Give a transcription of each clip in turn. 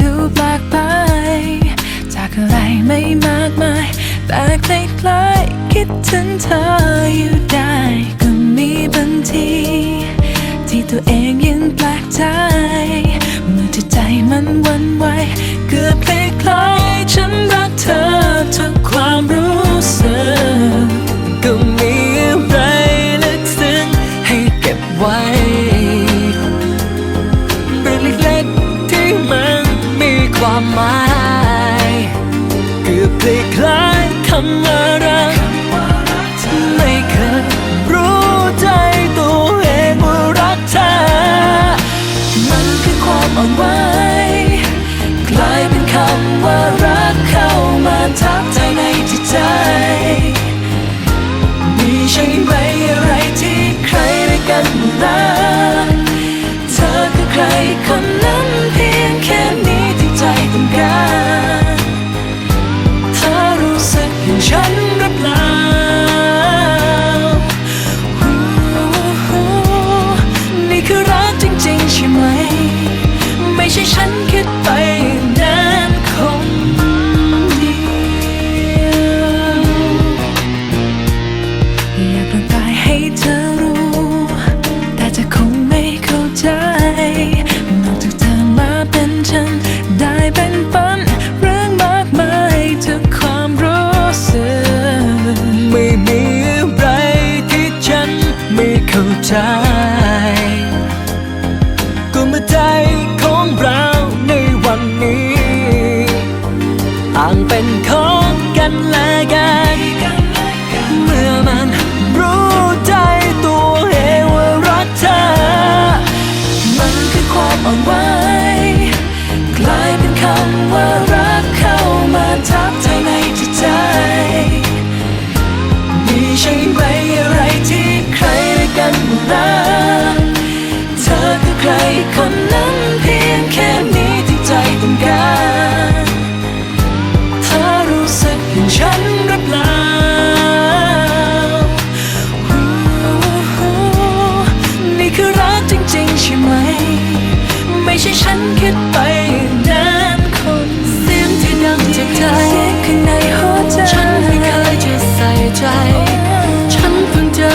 ดูแปลกไป จากอะไรไม่มากมาย แต่คล้ายๆคิดถึงเธออยู่ได้ ก็มีบางที ที่ตัวเองยังแปลกใจ เมื่อใจมันวันไหวเกือบคล้าย คล้ายๆคำว่า ใช่ฉันคิดไปนั้นคนเดียวอยากลองตายให้เธอรู้ แต่เธอคงไม่เข้าใจ นอกจากเธอมาเป็นฉัน ได้แบ่งปันเรื่องมากมายทุกความรู้สึกไม่มีอะไรที่ฉันไม่เข้าใจ ต่างเป็นของกันและกัน เมื่อมันรู้ใจตัวเองว่ารักเธอ มันคือความอ่อนไหวกลายเป็นคำว่ารักเข้ามาทับใจในจิตใจมีใช่ไหมอะไรที่ใครด้วยกันรักเธอคือใครคน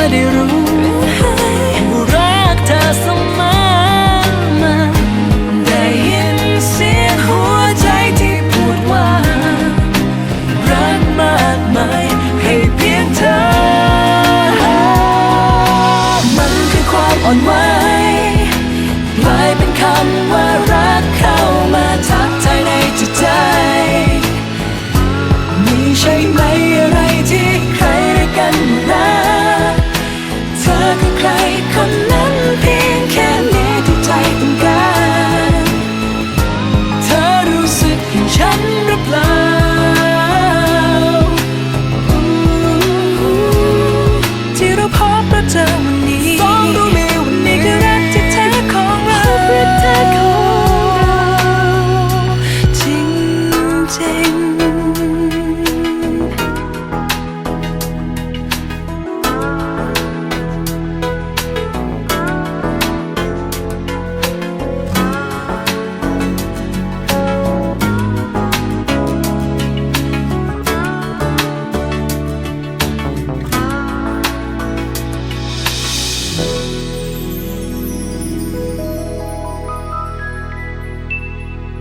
ready.